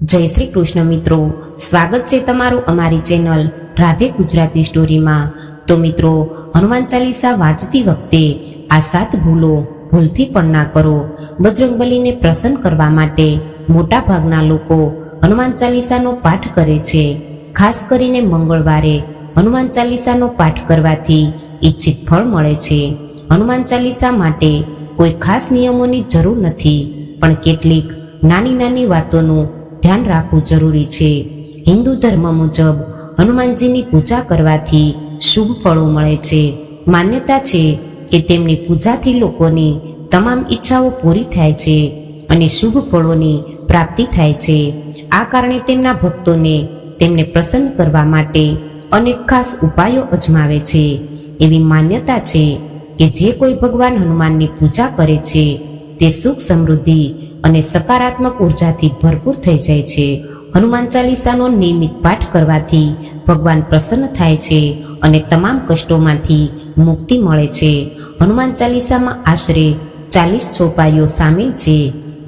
જય શ્રી કૃષ્ણ મિત્રો. સ્વાગત છે તમારું અમારી ચેનલ રાધે ગુજરાતી સ્ટોરીમાં. તો મિત્રો, હનુમાન ચાલીસા વાંચતી વખતે આ સાત ભૂલો ભૂલથી પણ ના કરો. બજરંગબલીને પ્રસન્ન કરવા માટે મોટા ભાગના લોકો હનુમાન ચાલીસાનો પાઠ કરે છે. ખાસ કરીને મંગળવારે હનુમાન ચાલીસાનો પાઠ કરવાથી ઈચ્છિત ફળ મળે છે. હનુમાન ચાલીસા માટે કોઈ ખાસ નિયમોની જરૂર નથી, પણ કેટલીક નાની નાની વાતોનું ધ્યાન રાખવું જરૂરી છે. હિન્દુ ધર્મ મુજબ હનુમાનજીની પૂજા કરવાથી શુભ ફળો મળે છે. માન્યતા છે કે તેમની પૂજાથી લોકોની તમામ ઈચ્છાઓ પૂરી થાય છે અને શુભ ફળોની પ્રાપ્તિ થાય છે. આ કારણે તેમના ભક્તોને તેમને પ્રસન્ન કરવા માટે અનેક ખાસ ઉપાયો અજમાવે છે. એવી માન્યતા છે કે જે કોઈ ભગવાન હનુમાનની પૂજા કરે છે, તે સુખ સમૃદ્ધિ અને સકારાત્મક ઉર્જાથી ભરપૂર થઈ જાય છે. હનુમાન ચાલીસાનો નિયમિત પાઠ કરવાથી ભગવાન પ્રસન્ન થાય છે અને તમામ કષ્ટોમાંથી મુક્તિ મળે છે. હનુમાન ચાલીસામાં આશરે ચાલીસ ચોપાઈઓ સામેલ છે.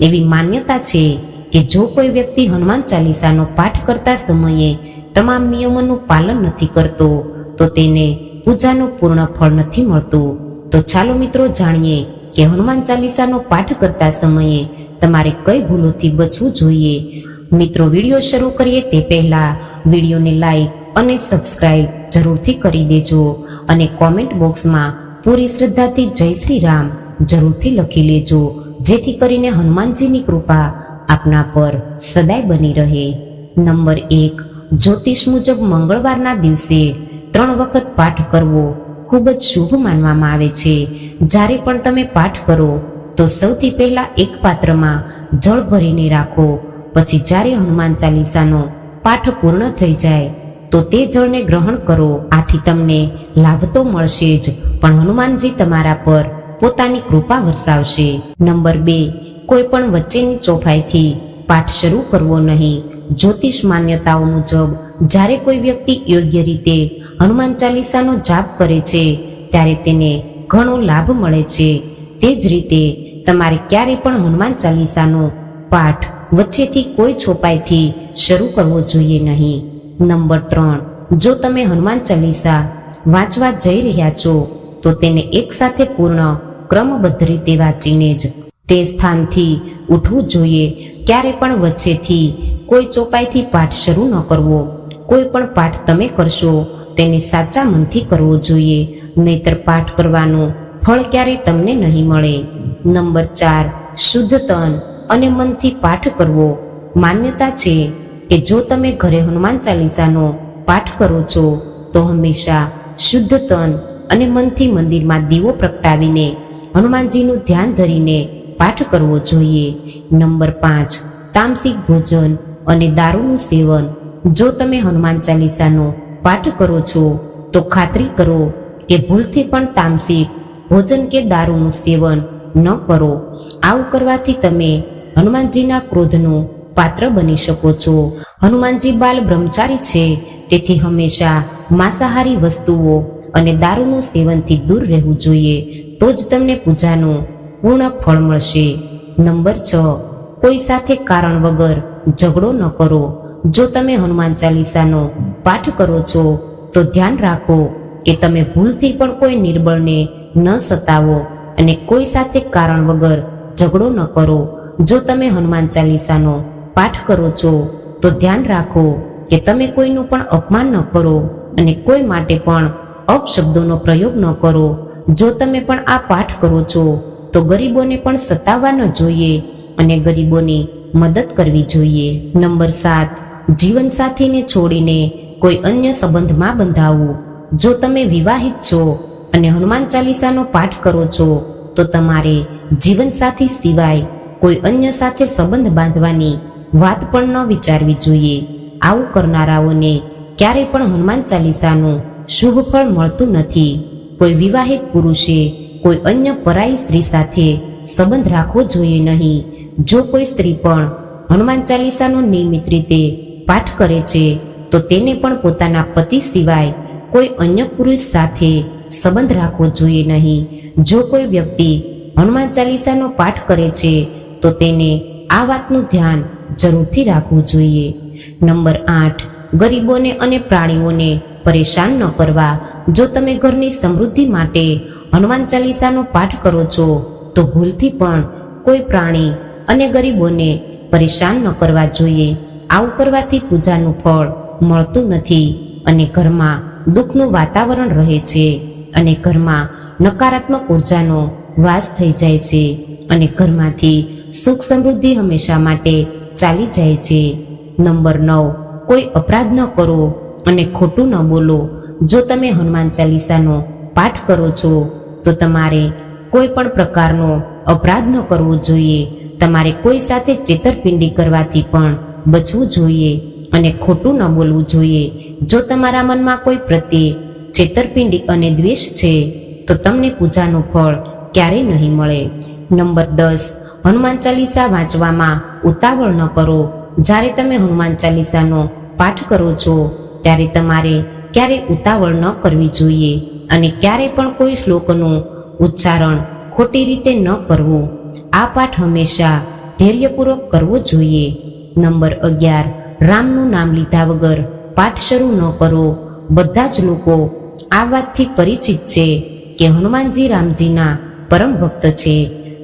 એવી માન્યતા છે કે જો કોઈ વ્યક્તિ હનુમાન ચાલીસાનો પાઠ કરતા સમયે તમામ નિયમોનું પાલન નથી કરતો, તો તેને પૂજાનું પૂર્ણ ફળ નથી મળતું. તો ચાલો મિત્રો જાણીએ કે હનુમાન ચાલીસાનો પાઠ કરતા સમયે તમારે કઈ ભૂલોથી બચવું જોઈએ? મિત્રો, વીડિયો શરૂ કરીએ તે પહેલા વિડીયોને લાઈક અને સબસ્ક્રાઈબ જરૂરથી કરી દેજો અને કોમેન્ટ બોક્સમાં પૂરી શ્રદ્ધાથી જય શ્રી રામ જરૂરથી લખી લેજો, જેથી કરીને હનુમાનજીની કૃપા આપના પર સદાય બની રહે. નંબર એક, જ્યોતિષ મુજબ મંગળવારના દિવસે ત્રણ વખત પાઠ કરવો ખૂબ જ શુભ માનવામાં આવે છે. જ્યારે પણ તમે પાઠ કરો તો સૌથી પહેલા એક પાત્રમાં જળ ભરીને રાખો. પછી જ્યારે હનુમાન ચાલીસાનો પાઠ પૂર્ણ થઈ જાય, તો તે જળને ગ્રહણ કરો. આથી તમને લાભ તો મળશે જ, પણ હનુમાનજી તમારા પર પોતાની કૃપા વરસાવશે. નંબર બે, કોઈ પણ વચ્ચેની ચોફાઈથી પાઠ શરૂ કરવો નહીં. જ્યોતિષ માન્યતાઓ મુજબ, જ્યારે કોઈ વ્યક્તિ યોગ્ય રીતે હનુમાન ચાલીસાનો જાપ કરે છે, ત્યારે તેને ઘણો લાભ મળે છે. તે જ રીતે તમારે ક્યારે પણ હનુમાન ચાલીસાનો પાઠ વચ્ચેથી કોઈ છોપાઈથી શરૂ કરવો જોઈએ નહીં. નંબર ત્રણ, જો તમે હનુમાન ચાલીસા વાંચવા જઈ રહ્યા છો, તો તેને એકસાથે પૂર્ણ ક્રમબદ્ધ રીતે વાંચીને જ તે સ્થાનથી ઉઠવું જોઈએ. ક્યારે પણ વચ્ચેથી કોઈ ચોપાઈથી પાઠ શરૂ ન કરવો, કોઈ પણ પાઠ તમે કરશો, તેને સાચા મનથી કરવો જોઈએ. નહીતર પાઠ કરવાનું ફળ ક્યારે તમને નહીં મળે. નંબર ચાર, શુદ્ધ તન અને મનથી પાઠ કરવો. માન્યતા છે કે જો તમે ઘરે હનુમાન ચાલીસાનો પાઠ કરો છો, તો હંમેશા શુદ્ધ તન અને મનથી મંદિરમાં દીવો પ્રગટાવીને હનુમાનજીનું ધ્યાન ધરીને પાઠ કરવો જોઈએ. નંબર પાંચ, તામસિક ભોજન અને દારૂનું સેવન. જો તમે હનુમાન ચાલીસાનો પાઠ કરો છો, તો ખાતરી કરો કે ભૂલથી પણ તામસિક ભોજન કે દારૂનું સેવન ન કરો. આવું કરવાથી તમે હનુમાનજીના ક્રોધનું પાત્ર બની શકો છો. હનુમાનજી બાલ બ્રહ્મચારી છે. તેથી હંમેશા માંસાહારી વસ્તુઓ અને દારૂનું સેવનથી દૂર રહેવું જોઈએ. તો જ તમને પૂજાનું પૂર્ણ ફળ મળશે. નંબર છ. કોઈ સાથે કારણ વગર ઝઘડો ન કરો. જો તમે હનુમાન ચાલીસાનો પાઠ કરો છો, તો ધ્યાન રાખો કે તમે ભૂલથી પણ કોઈ નિર્બળને ન સતાવો. અને કોઈ સાથે કારણ વગર ઝઘડો ન કરો. જો તમે હનુમાન ચાલીસાનો પાઠ કરો છો, તો ધ્યાન રાખો કે તમે કોઈનું પણ અપમાન ન કરો અને કોઈ માટે પણ અપશબ્દોનો પ્રયોગ ન કરો. જો તમે પણ આ પાઠ કરો છો, તો ગરીબોને પણ સતાવવા ન જોઈએ અને ગરીબોની મદદ કરવી જોઈએ. નંબર સાત જીવનસાથીને છોડીને કોઈ અન્ય સંબંધમાં બંધાવવું જો તમે વિવાહિત છો અને હનુમાન ચાલીસાનો પાઠ કરો છો, તો તમારે જીવનસાથી સિવાય કોઈ અન્ય સાથે સંબંધ બાંધવાની વાત પણ ન વિચારવી જોઈએ. આવું કરનારાઓને ક્યારેય પણ હનુમાન ચાલીસાનું શુભ ફળ મળતું નથી. કોઈ વિવાહિત પુરુષે કોઈ અન્ય પરાઈ સ્ત્રી સાથે સંબંધ રાખવો જોઈએ નહીં. જો કોઈ સ્ત્રી પણ હનુમાન ચાલીસાનો નિયમિત રીતે પાઠ કરે છે, તો તેને પણ પોતાના પતિ સિવાય કોઈ અન્ય પુરુષ સાથે સંબંધ રાખવો જોઈએ નહીં. જો કોઈ વ્યક્તિ હનુમાન ચાલીસાનો પાઠ કરે છે, તો તેને આ વાતનું ધ્યાન જરૂરથી રાખવું જોઈએ. નંબર આઠ, ગરીબોને અને પ્રાણીઓને પરેશાન ન કરવા. જો તમે ઘરની સમૃદ્ધિ માટે હનુમાન ચાલીસાનો પાઠ કરો છો, તો ભૂલથી પણ કોઈ પ્રાણી અને ગરીબોને પરેશાન ન કરવા જોઈએ. આવું કરવાથી પૂજાનું ફળ મળતું નથી અને ઘરમાં દુઃખનું વાતાવરણ રહે છે. અને ઘરમાં નકારાત્મક ઉર્જાનો વાસ થઈ જાય છે અને ઘરમાંથી સુખ સમૃદ્ધિ હંમેશા માટે ચાલી જાય છે. નંબર નવ, કોઈ અપરાધ ન કરો અને ખોટું ન બોલો. જો તમે હનુમાન ચાલીસાનો પાઠ કરો છો, તો તમારે કોઈ પણ પ્રકારનો અપરાધ ન કરવો જોઈએ. તમારે કોઈ સાથે છેતરપિંડી કરવાથી પણ બચવું જોઈએ અને ખોટું ન બોલવું જોઈએ. જો તમારા મનમાં કોઈ પ્રત્યે છેતરપિંડી અને દ્વેષ છે, તો તમને પૂજાનું ફળ ક્યારેય નહીં મળે. નંબર દસ, હનુમાન ચાલીસા વાંચવામાં ઉતાવળ ન કરો. જ્યારે તમે હનુમાન ચાલીસાનો પાઠ કરો છો, ત્યારે તમારે ક્યારેય ઉતાવળ ન કરવી જોઈએ અને ક્યારે પણ કોઈ શ્લોકનું ઉચ્ચારણ ખોટી રીતે ન કરવું. આ પાઠ હંમેશા ધૈર્યપૂર્વક કરવો જોઈએ. નંબર અગિયાર, રામનું નામ લીધા વગર પાઠ શરૂ ન કરો. બધા જ લોકો આ વાતથી પરિચિત છે કે હનુમાનજી રામજીના પરમ ભક્ત છે.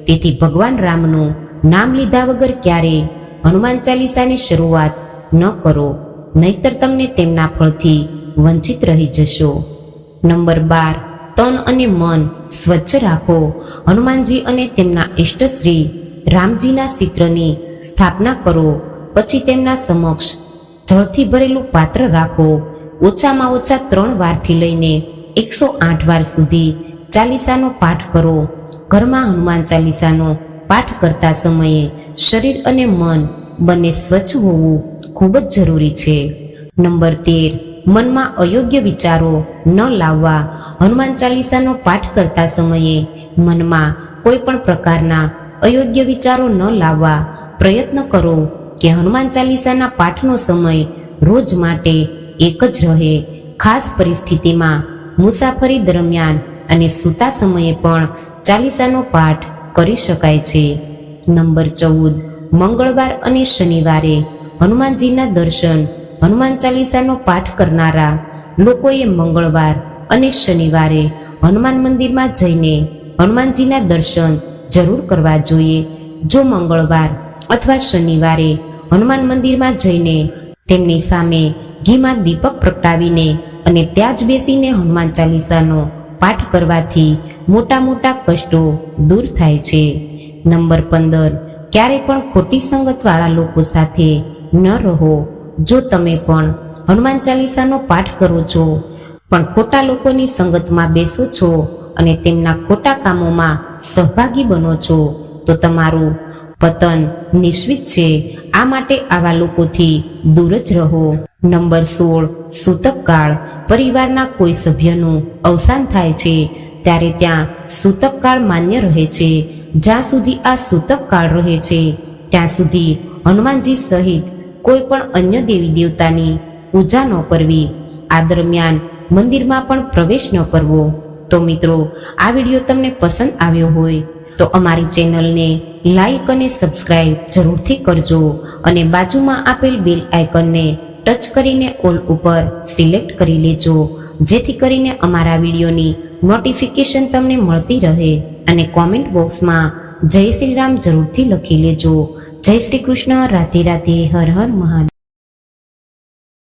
તેથી ભગવાન રામનું નામ લીધા વગર ક્યારે હનુમાન ચાલીસાની શરૂઆત ન કરો, નહીતર તમને તેમના ફળથી વંચિત રહી જશો. નંબર બાર, તન અને મન સ્વચ્છ રાખો. હનુમાનજી અને તેમના ઇષ્ટશ્રી રામજીના ચિત્રની સ્થાપના કરો, પછી તેમના સમક્ષ જળથી ભરેલું પાત્ર રાખો. ઓછામાં ઓછા ત્રણ વારથી લઈને એકસો આઠ વાર સુધી ચાલીસાનો પાઠ કરો. ઘરમાં હનુમાન ચાલીસાનો પાઠ કરતા સમયે શરીર અને મન બંને સ્વચ્છ હોવું ખૂબ જ જરૂરી છે. નંબર તેર, મનમાં અયોગ્ય વિચારો ન લાવવા. હનુમાન ચાલીસાનો પાઠ કરતા સમયે મનમાં કોઈ પણ પ્રકારના અયોગ્ય વિચારો ન લાવવા પ્રયત્ન કરો કે હનુમાન ચાલીસાના પાઠનો સમય રોજ માટે એક જ રહે. ખાસ પરિસ્થિતિમાં મુસાફરી દરમિયાન અને સૂતા સમયે પણ ચાલીસાનો પાઠ કરી શકાય છે. નંબર ચૌદ, મંગળવાર અને શનિવારે હનુમાનજીના દર્શન, હનુમાન ચાલીસાનો પાઠ કરનારા લોકોએ મંગળવાર અને શનિવારે હનુમાન મંદિરમાં જઈને હનુમાનજીના દર્શન જરૂર કરવા જોઈએ. જો મંગળવાર અથવા શનિવારે હનુમાન મંદિરમાં જઈને તેમની સામે ઘીમાં દીપક પ્રગટાવીને અને ત્યાં જ બેસીને હનુમાન ચાલીસાનો પાઠ કરવાથી મોટા મોટા કષ્ટો દૂર થાય છે. નંબર પંદર. ક્યારેય પણ ખોટી સંગતવાળા લોકો સાથે ન રહો. જો તમે પણ હનુમાન ચાલીસાનો પાઠ કરો છો, પણ ખોટા લોકોની સંગતમાં બેસો છો અને તેમના ખોટા કામોમાં સહભાગી બનો છો, તો તમારું પતન નિશ્ચિત છે. આ માટે આવા લોકોથી દૂર જ રહો. નંબર સોળ, સૂતકકાળ. પરિવારના કોઈ સભ્યનું અવસાન થાય છે, ત્યારે ત્યાં સૂતકકાળ માન્ય રહે છે. જ્યાં સુધી આ સૂતકકાળ રહે છે, ત્યાં સુધી હનુમાનજી સહિત કોઈ પણ અન્ય દેવી દેવતાની પૂજા ન કરવી. આ દરમિયાન મંદિરમાં પણ પ્રવેશ ન કરવો. તો મિત્રો, આ વીડિયો તમને પસંદ આવ્યો હોય, તો અમારી ચેનલને લાઈક અને સબસ્ક્રાઈબ જરૂરથી કરજો અને બાજુમાં આપેલ બેલ આઇકનને ટચ કરીને ઓલ ઉપર સિલેક્ટ કરી લેજો. જેથી કરીને અમારા વિડીયોની નોટિફિકેશન તમને મળતી રહે અને કોમેન્ટ બોક્સમાં જય શ્રી રામ જરૂરથી લખી લેજો. જય શ્રી કૃષ્ણ, રાધે રાધે, હર હર મહાદેવ.